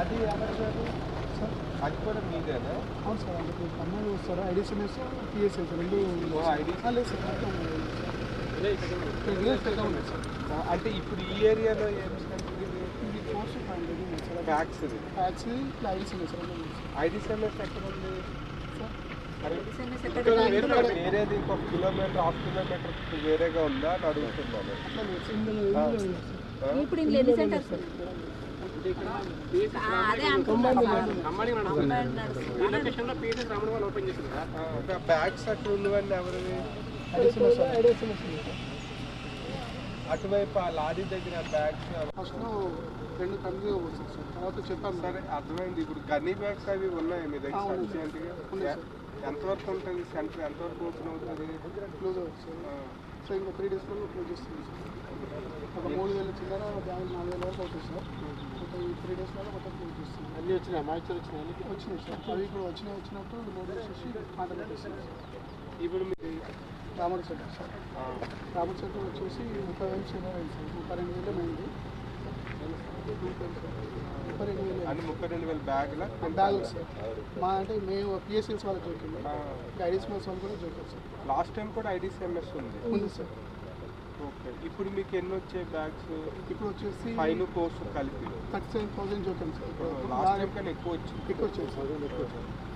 అది? అది కూడా మీదేనా? అవును సార్ అంటే అమ్మాయిలు వస్తారు ఐడిసిఎంఎస్ టీఎస్ఎస్ రెండు ఓ ఐడి ఆ, లేదు సార్ మొత్తం ఇక్కడ లేదు, ఇక్కడ ఉంది సార్. అంటే ఇప్పుడు ఈ ఏరియాలో ఏం ఫ్యాక్స్ ఫ్యాక్స్ ఇట్లా ఐడిసిఎంఎస్ రెండు ఉంది సార్. ఐడి సెంటర్ ఎక్కడ ఉంది? వేరేది ఇంకొక కిలోమీటర్ హాఫ్ కిలోమీటర్ వేరేగా ఉందా అని అడుగుతున్నాను? ఇప్పుడు బ్యాగ్స్ అక్కడ ఉన్నవన్నీ ఎవరివి అటువైపు ఆ లారీ దగ్గర బ్యాగ్స్ ఫస్ట్ రెండు కంపెనీగా పోతుంది సార్ తర్వాత చెప్పాను సరే అర్థమైంది ఇప్పుడు గన్నీ బ్యాగ్స్ అవి ఉన్నాయి మీ దగ్గర ఎంతవరకు ఉంటుంది సెంటర్ ఎంతవరకు ఓపెన్ అవుతుంది క్లోజ్ అవుతుంది సార్ సో ఇంకా త్రీ డేస్లో క్లోజ్ చేస్తుంది సార్ ఒక మూడు వేల చిన్న బ్యాగ్ నాలుగు వేల వరకు అవుతుంది సార్ ఈ త్రీ డేస్లో మొత్తం చేస్తుంది అన్నీ వచ్చినాయి? మాయిశ్చర్ వచ్చినాయి? వచ్చినాయి సార్? అవి ఇప్పుడు వచ్చినాయి వచ్చినట్టు లోడ్ చేసేసి ఆర్డర్ పెట్టేస్తుంది ఇప్పుడు మీరు రామర్ సెంటర్ సార్. ఆ, రామర్ సెంటర్ వచ్చేసి ముప్పై వేలు అయింది సార్. ముప్పై రెండు వేలు అయింది ముప్పై రెండు వేలు. అన్ని ముప్పై రెండు వేల బ్యాగుల బ్యాగులు సార్. మా అంటే మేము పిఎస్ఎల్స్ వాళ్ళకి జోకింది. ఐడీస్ మెస్ వాళ్ళు కూడా జోకారు సార్. లాస్ట్ టైం కూడా ఐడిసిఎంఎస్ ఉంది. ఉంది సార్. ఓకే ఇప్పుడు మీకు ఎన్ని వచ్చాయి బ్యాగ్స్ ఇప్పుడు వచ్చేసి ఫైన్ కోర్సు కలిపి. థర్టీ సెవెన్ థౌసండ్ జోకాం సార్ ఇప్పుడు లాస్ట్ టైం కన్నా ఎక్కువ వచ్చింది. ఎక్కువ వచ్చేది. సార్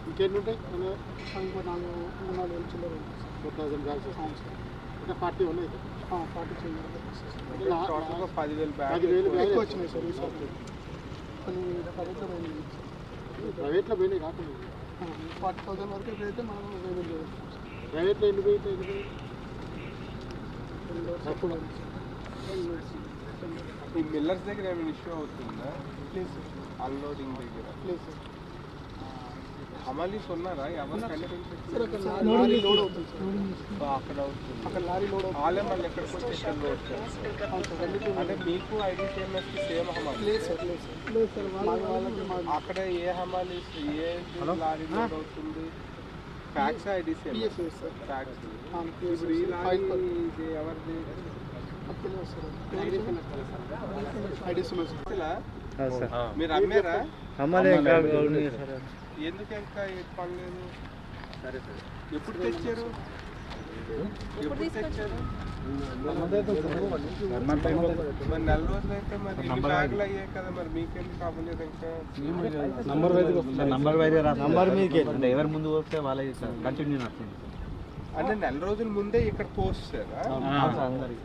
ఇంకెన్ని ఉంటాయి ఇంకో నాలుగు మూడు నాలుగు వేలు చిల్లర సార్ ఫోర్ థౌసండ్ బ్యాగ్స్ అవును సార్. ఇంకా ఫార్టీ ఉన్నాయి ఫార్టీ చిల్లర అంటే టోటల్గా పదివేల పదివేలు బ్యాగ్ ఎక్కువ వచ్చినాయి సార్ ఈసారి కొన్ని పదిహేను పోయింది ప్రైవేట్లో పోయినాయి కాకుండా. ఫార్టీ థౌసండ్ వరకు ఎప్పుడైతే మనం పేమెంట్ చేయవచ్చు సార్. ప్రైవేట్లో ఎన్ని పోయితే ఎన్ని పోయి ఈ మిల్లర్స్ దగ్గర ఏమైనా ఇష్యూ అవుతుందా? ప్లీజ్ సార్ అన్లోడింగ్ దగ్గర. ప్లీజ్ సార్ హమాలీస్ ఉన్నారా? ఎవరు లారీ లోడ్ అవుతుంది. సో అక్కడ అవుతుంది. అక్కడ లారీ లోడ్ వాళ్ళే మళ్ళీ ఎక్కడికి వచ్చి ఇక్కడ లోడ్ చేస్తారు? అవును సార్ అందుకే అంటే మీకు ఐడిసిఎంఎస్కి సేమ్ హమాలి లేదు సార్ లేదు సార్ అక్కడ ఏ హమాలీస్ ఏ లారీ లోడ్ అవుతుంది? ఫ్యాక్స్ ఇప్పుడు ఈ. లారీ పర్- ఇది ఎవరిది మీరు అమ్మారా? ఎందుకు ఇంకా పడలేదు? సరే సరే. ఎప్పుడు తెచ్చారు? Number wise number wise number మీదకి అంటే ఎవరు ముందు వస్తే వాళ్ళే కంటిన్యూ నడుస్తుంది. అంటే నెల రోజుల ముందే ఇక్కడ పోస్ట్ చేరా అందరికి.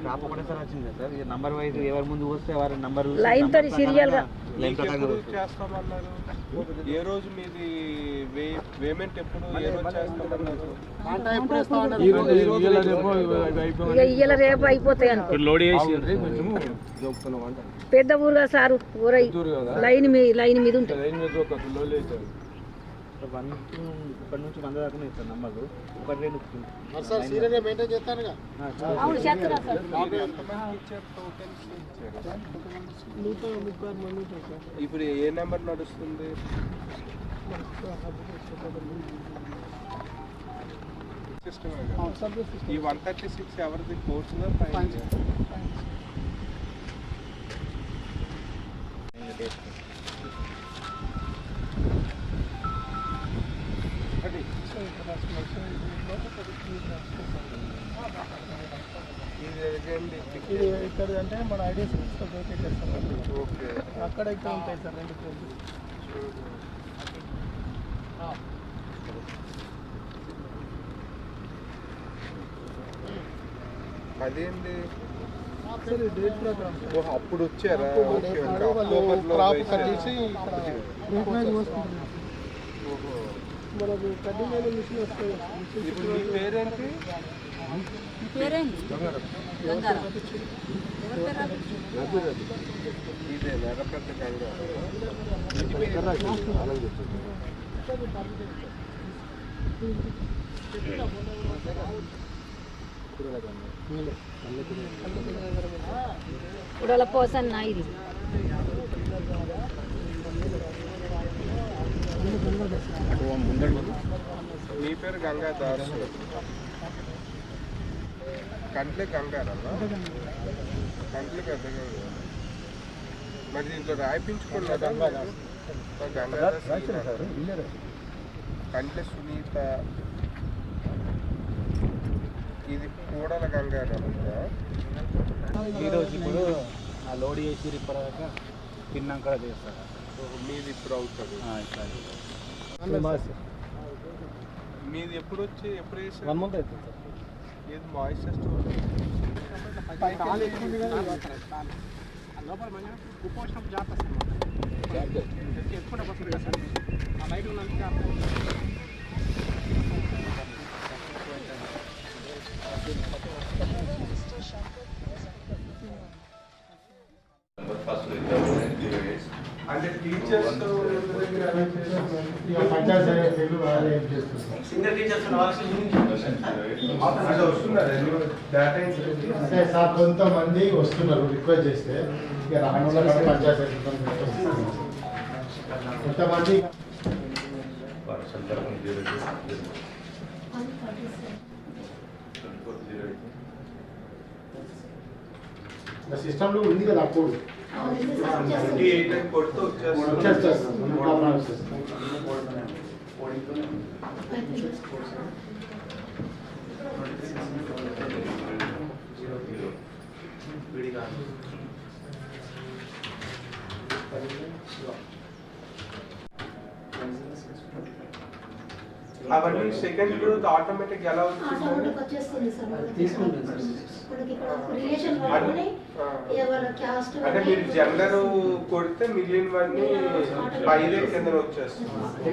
క్రాప్ ఒకటేసారి వచ్చింది కదా సార్ నంబర్ వైజ్ ఎవరు ముందు వస్తే వారి నంబర్ Line తోటి serial గా. లైన్ మీకు ఎప్పుడు చేస్తామన్నారు? ఏ రోజు మీది వే పేమెంట్ ఎప్పుడు? ఏ రోజు చేస్తామన్నారు? కాంటా ఎప్పుడు వేస్తా ఉన్నారు ఇక ఇయ్యాల రేపు అయిపోతాయి అనుకో లోడ్ చేసి పెద్ద ఊరుగా సారు ఊరై. లైన్ మీ లైన్ మీద ఉంటుంది వన్ ఇప్పటి నుంచి వంద దాకా ఇస్తారు నంబర్లు. ఒకటి రెండు ఇప్పుడు ఏ నెంబర్ నడుస్తుంది? సిస్టమ్ అవును సార్ ఈ వన్ థర్టీ సిక్స్ ఎవరిది? కోర్సులో ఫైన్ ఇది ఇక్కడ అంటే మన ఐడియాస్ డొనేట్ చేస్తారు ఓకే. అక్కడ ఇక్కడ ఉంటాయి సార్ రెండు అదేంటి? సార్ డేట్ ప్రోగ్రామ్ అప్పుడు వచ్చారా? క్రాప్. కట్టేసి డేట్ మీద వస్తుంది. మనకు కడ్డీ మీద మిషన్ మిషన్ ఇప్పుడు మీ పేరేంటి? పేరేంటి? ఉడల పోసన్న ఇది. మీ పేరు గంగాదాస్ కంట్లే గంగారన్నా కంట్లే పెద్ద గంగా మరి దీంట్లో రాయిపించుకున్నారా? మీరు? మా గంగాధర్ శ్రీనాథ్. కంటే సునీత. ఇది కూడల గంగాధర్ ఉందా? ఈరోజు ఇప్పుడు ఆ లోడ్ చేసి ఇప్పటిదాకా తిన్నాక చేస్తారు. మీది ఇప్పుడు అవుతుంది. మీది ఎప్పుడు వచ్చి ఎప్పుడు వేసారు వన్ మంత్ అవుతుంది సార్. కదా కాలు ఆ లోపల మన ఉప్పు వచ్చినప్పుడు జాగ్రత్త అన్నమాట ఎక్కువ పడుతుంది కదా సార్? ఆ లైట్ ఉన్నందుకు అంటే టీచర్స్ అది వస్తున్నారు డేటా అంటే సార్ కొంతమంది వస్తున్నారు రిక్వెస్ట్ చేస్తే. ఇక రాని వాళ్ళ కూడా పంచాయతీ కొంతమంది సిస్టంలో ఉంది కదా అప్పుడు. ట్వంటీ ఎయిట్ అని కొడితే వచ్చేస్తుంది వచ్చేస్తారు ప్రాబ్లం వచ్చేస్తుంది అవన్నీ సెకండ్ గ్రోత్ ఆటోమేటిక్ ఎలా వచ్చింది ఆటోమేటిక్ వచ్చేస్తుంది సార్ మనకి. తీసుకుంటుంది సార్. మనకి ఇక్కడ రిలేషన్ పట్టుకొని ఏ వాళ్ళ క్యాస్ట్ అంటే మీరు జెండర్ కొడితే మిగిలినవన్నీ పైదే కింద వచ్చేస్తుంది.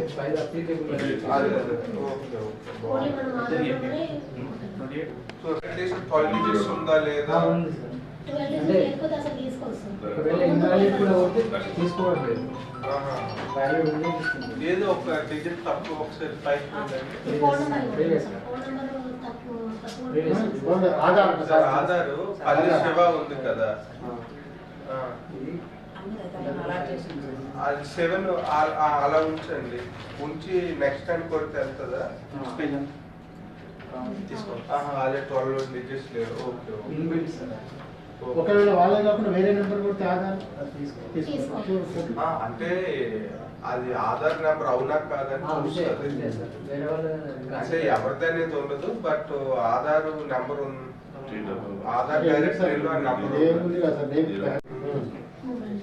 ఉందా లేదా. ఏదో ఒక డిజిట్ తక్కువ ఒకసారి ఆధార్ శివ ఉంది కదా ఆ. అది సెవెన్ అలా ఉంచండి ఉంచి నెక్స్ట్ టైం కొడితే వెళ్తుందా ఆహా, అదే ట్వెల్వ్ డిజిట్స్ లేవు ఓకే ఓకే ఓకే. ఒకవేళ వాళ్ళే కాకుండా వేరే నెంబర్ కొడితే ఆధార్ తీసుకో. అంటే అది ఆధార్ నెంబర్ అవునా కాదని చూస్తుంది అంటే ఎవరిది అనేది ఉండదు బట్ ఆధార్ నెంబర్ ఉంది ఆధార్ డైరెక్ట్ నెంబర్ ఏముంది కదా సార్ నేమ్ మొబైల్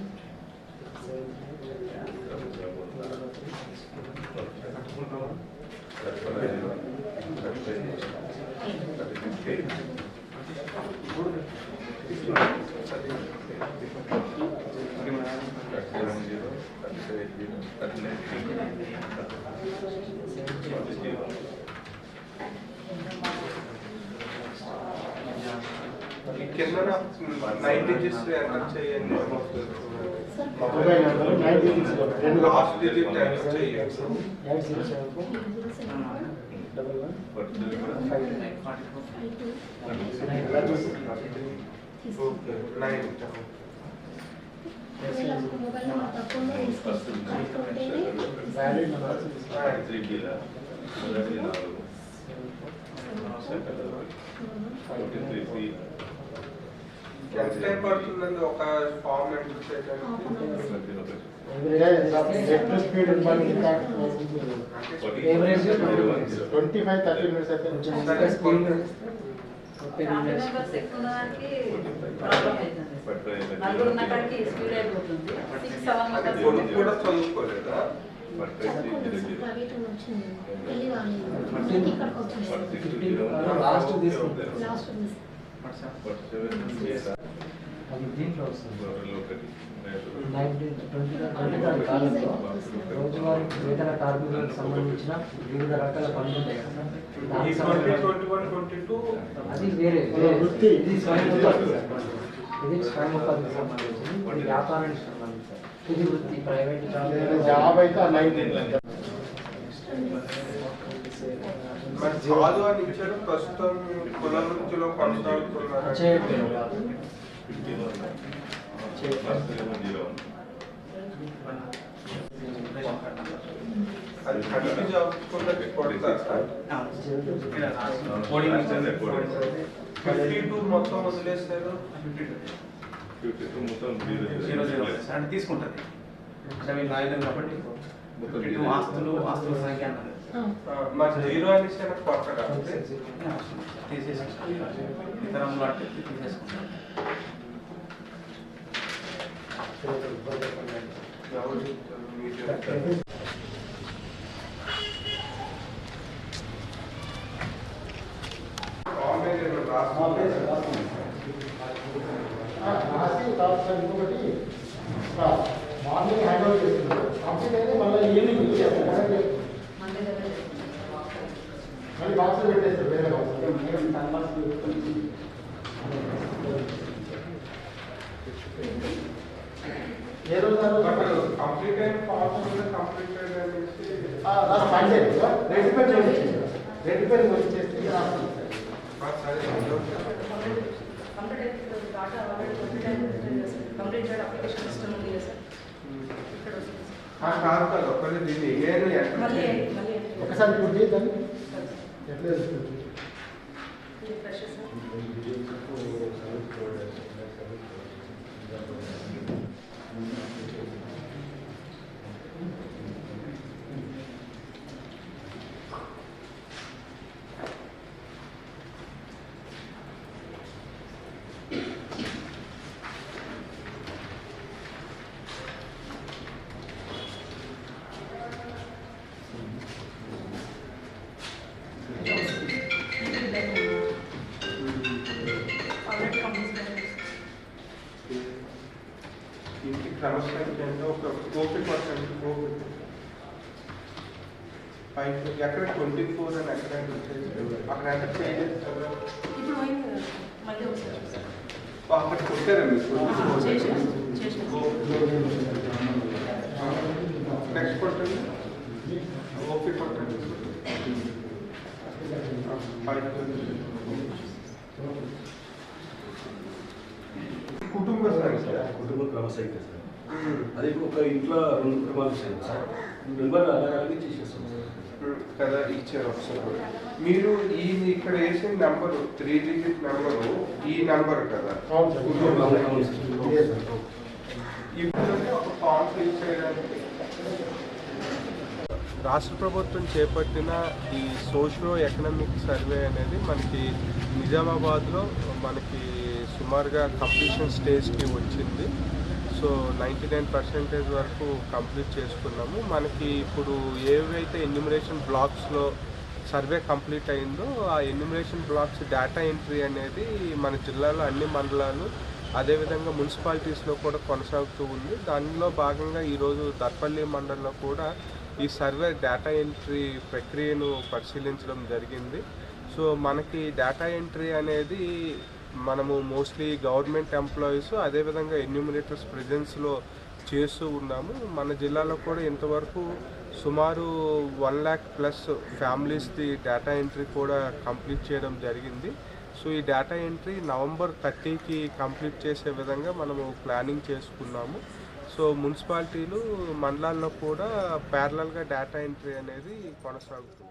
ఈ కింద నైన్ డిజిట్స్ ఎంటర్ చేయండి sir mobile number nine digits రెండు లాస్ట్ డిజిట్ ఎంటర్ చేయండి ఓకే నైన్ మొబైల్ నెంబర్ తక్కువ తీసుకొస్తాం తీసుకుంటేనే వ్యాలిడ్ నెంబర్ ఎంత? టైం పడుతుందండి ఒక ఫామ్ ఎంటర్ చేయడానికి net speed twenty five thirty minutes అయితే కూడా చదువుకోలేదా? లాస్ట్ లాస్ట్ ఉంది దీంట్లో రోజువారీ వేతన కార్మికులకు సంబంధించిన వివిధ రకాల పనులు ఉంటాయి కదా అది వేరే ఇది స్వయం ఇది స్వయం ఉపాధికి సంబంధించింది ఇది వ్యాపారానికి సంబంధించి ఇది వృత్తి ప్రైవేట్ జాబ్. అయితే మరి అని ప్రస్తుతం కుల వృత్తిలో కొనసాగుతున్నారు. చేయట్లేదు అది కంటిన్యూ చదువుకుంటే కొడతారా ఫిఫ్టీ టూ మొత్తం వదిలేస్తారు ఫిఫ్టీ టూ మొత్తం తీసుకుంటుంది అంటే కాబట్టి ఇటు ఆస్తులు ఆస్తుల సంఖ్య అన్నారు మరి జీరో అనేసి నాకు కొత్త కాబట్టి తీసేసుకుంటాం ఇతరంలో అంటే తీసేసుకుంటాం ఎవరు చెప్తారు? మీరు చెప్తారు. ఏ రోజు కంప్లీట్ అయిన ఫార్మ్స్ కూడా కంప్లీటెడ్ అనేసి పని చేయండి. సార్ రెడ్డిపేట చేసి రెడ్డిపేట వచ్చి చేస్తే రాస్తాం sir complete complete complete application system ఉంది కదా సార్ కాదు కాదు ఒకటి దీన్ని ఒకసారి ఇప్పుడు చేద్దాం ఎట్లా చేస్తుంది ఇది ఎక్కడ ట్వంటీ ఫోర్ అని ఎక్కడ అక్కడ ఎంత ఒకసారి సార్ అక్కడ కొట్టారా మీరు? నెక్స్ట్ కొట్టండి. ఓపీ కొట్టండి. కుటుంబ సంఖ్య కుటుంబ క్రమశైలి సార్ అది ఒక ఇంట్లో రెండు కుటుంబాలు సార్ నెంబర్ అలాగే చేసేస్తాం సార్. కదా ఇచ్చారు ఒకసారి మీరు ఈ ఇక్కడ వేసిన నెంబరు త్రీ డిజిట్ నెంబరు ఈ నెంబర్ కదా. రాష్ట్ర ప్రభుత్వం చేపట్టిన ఈ సోషియో ఎకనామిక్ సర్వే అనేది మనకి నిజామాబాద్లో మనకి సుమారుగా కంప్లీషన్ స్టేజ్కి వచ్చింది. సో నైంటీ నైన్ పర్సెంటేజ్ వరకు కంప్లీట్ చేసుకున్నాము. మనకి ఇప్పుడు ఏవైతే ఎన్యూమరేషన్ బ్లాక్స్లో సర్వే కంప్లీట్ అయిందో ఆ ఎన్యూమరేషన్ బ్లాక్స్ డేటా ఎంట్రీ అనేది మన జిల్లాలో అన్ని మండలాలు అదేవిధంగా మున్సిపాలిటీస్లో కూడా కొనసాగుతూ ఉంది. దానిలో భాగంగా ఈరోజు దర్పల్లి మండలంలో కూడా ఈ సర్వే డేటా ఎంట్రీ ప్రక్రియను పరిశీలించడం జరిగింది. సో మనకి డేటా ఎంట్రీ అనేది మనము మోస్ట్లీ గవర్నమెంట్ ఎంప్లాయీస్ అదేవిధంగా ఎన్యూమినేటర్స్ ప్రెజెన్స్లో చేస్తూ ఉన్నాము. మన జిల్లాలో కూడా ఇంతవరకు సుమారు వన్ ల్యాక్ ప్లస్ ఫ్యామిలీస్ది డేటా ఎంట్రీ కూడా కంప్లీట్ చేయడం జరిగింది. సో ఈ డేటా ఎంట్రీ నవంబర్ థర్టీకి కంప్లీట్ చేసే విధంగా మనము ప్లానింగ్ చేసుకున్నాము. సో మున్సిపాలిటీలు మండలాల్లో కూడా ప్యారలల్గా డేటా ఎంట్రీ అనేది కొనసాగుతుంది.